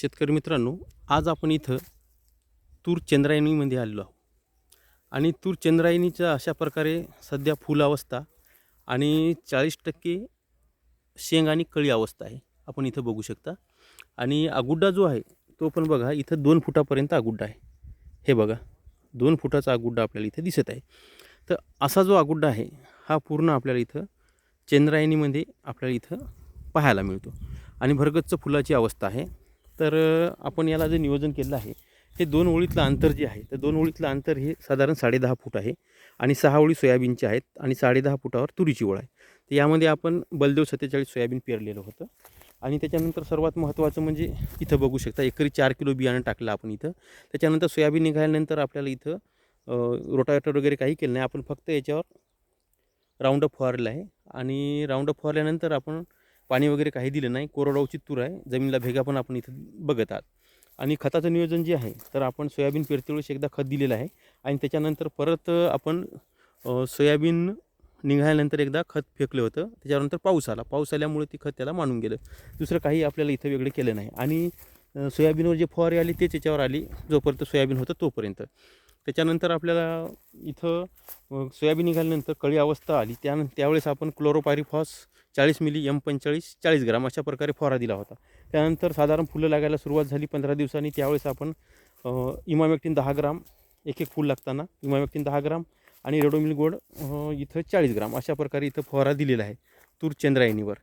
शेतकरी मित्रांनो आज आपण इथं तूर चंद्रायणीमध्ये आलेलो आहोत. आणि तूर चंद्रायणीच्या अशा प्रकारे सध्या फुल अवस्था आणि चाळीस टक्के शेंग आणि कळी अवस्था आहे. आपण इथं बघू शकता. आणि आगुड्डा जो आहे तो पण बघा इथं दोन फुटापर्यंत आगुड्डा आहे. हे बघा दोन फुटाचा आगुड्डा आपल्याला इथं दिसत आहे. तर असा जो आगुड्डा आहे हा पूर्ण आपल्याला इथं चंद्रायणीमध्ये आपल्याला इथं पाहायला मिळतो. आणि भरगच्च फुलाची अवस्था आहे. तर आपण याला जे नियोजन केलं आहे हे दोन ओळीतलं अंतर जे आहे तर दोन ओळीतलं अंतर हे साधारण साडेदहा फूट आहे आणि सहा ओळी सोयाबीनचे आहेत आणि साडेदहा फुटावर तुरीची ओळ आहे. तर यामध्ये आपण बलदेव सत्तेचाळीस सोयाबीन पेरलेलं होतं आणि त्याच्यानंतर सर्वात महत्त्वाचं म्हणजे इथं बघू शकता एकरी चार किलो बियाणं टाकलं आपण इथं. त्याच्यानंतर सोयाबीन निघाल्यानंतर आपल्याला इथं रोटावेटर वगैरे काही केलं नाही. आपण फक्त याच्यावर राऊंडअप फवारलं आहे आणि राऊंडअप फवारल्यानंतर आपण पाणी वगैरे काही दिलं नाही. कोरडवाऊची तूर आहे. जमिनीला भेगा पण आपण इथं बघत आहात. आणि खताचं नियोजन जे आहे तर आपण सोयाबीन पेरतेवेळेस एकदा खत दिलेलं आहे. आणि त्याच्यानंतर परत आपण सोयाबीन निघाल्यानंतर एकदा खत फेकलं होतं. त्याच्यानंतर पाऊस आला. पाऊस आल्यामुळे ती खत त्याला मानून गेलं. दुसरं काही आपल्याला इथं वेगळं केलं नाही. आणि सोयाबीनवर जे फवारे आली तेच याच्यावर आली. जोपर्यंत सोयाबीन होतं तोपर्यंत. त्याच्यानंतर आपल्याला इथं सोयाबीन निघाल्यानंतर कळी अवस्था आली. त्या त्यावेळेस आपण क्लोरोपायरिफॉस चाळीस मिली एम पंचेचाळीस चाळीस ग्राम अशा प्रकारे फवारा दिला होता. त्यानंतर साधारण फुलं लागायला सुरुवात झाली पंधरा दिवसांनी. त्यावेळेस आपण अ, दहा ग्राम एक एक फूल लागताना इमामॅक्टिन दहा ग्राम आणि रेडोमिल गोड इथं चाळीस ग्राम अशा प्रकारे इथं फवारा दिलेला आहे तूर चंद्रायणीवर.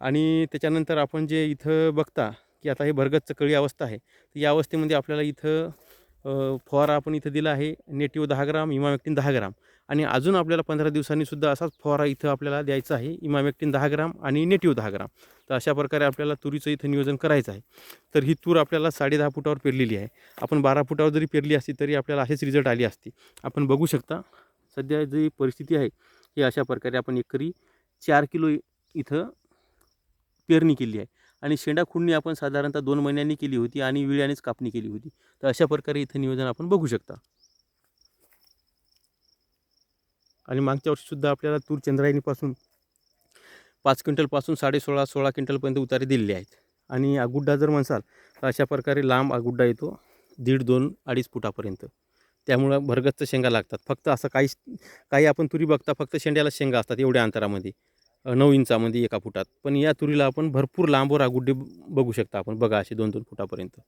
आणि त्याच्यानंतर आपण जे इथं बघता की आता हे भरगत कळी अवस्था आहे तर या अवस्थेमध्ये आपल्याला इथं फवारा आपण इथं दिला आहे नेटिव्ह दहा ग्राम इमामॅक्टिन दहा ग्राम. आणि अजून आपल्याला पंधरा दिवसांनीसुद्धा असाच फवारा इथं आपल्याला द्यायचा आहे इमामॅक्टिन दहा ग्राम आणि नेटिव्ह दहा ग्राम. तर अशा प्रकारे आपल्याला तुरीचं इथं नियोजन करायचं आहे. तर ही तूर आपल्याला साडे दहा फुटावर पेरलेली आहे. आपण बारा फुटावर जरी पेरली असती तरी आपल्याला असेच रिझल्ट आली असती. आपण बघू शकता सध्या जी परिस्थिती आहे ही अशा प्रकारे आपण एकरी चार किलो इथं पेरणी केली आहे. आणि शेंडा खुडणी आपण साधारणतः दोन महिन्यांनी केली होती आणि विळ्यानेच कापणी केली होती. तर अशा प्रकारे इथं नियोजन आपण बघू शकता. आणि मागच्या वर्षीसुद्धा आपल्याला तूर चंद्रायणीपासून पाच क्विंटलपासून साडे सोळा सोळा क्विंटलपर्यंत उतारे दिलेले आहेत. आणि आगुड्डा जर म्हणसाल तर अशा प्रकारे लांब आगुड्डा येतो दीड दोन अडीच फुटापर्यंत. त्यामुळं भरगच्च शेंगा लागतात. फक्त असं काही काही आपण तुरी बघता फक्त शेंड्याला शेंगा असतात एवढ्या अंतरामध्ये. नऊ इंचामध्ये एका फुटात. पण या तुरीला आपण भरपूर लांबवर आगुड्डे बघू शकता आपण. बघा असे दोन दोन फुटापर्यंत.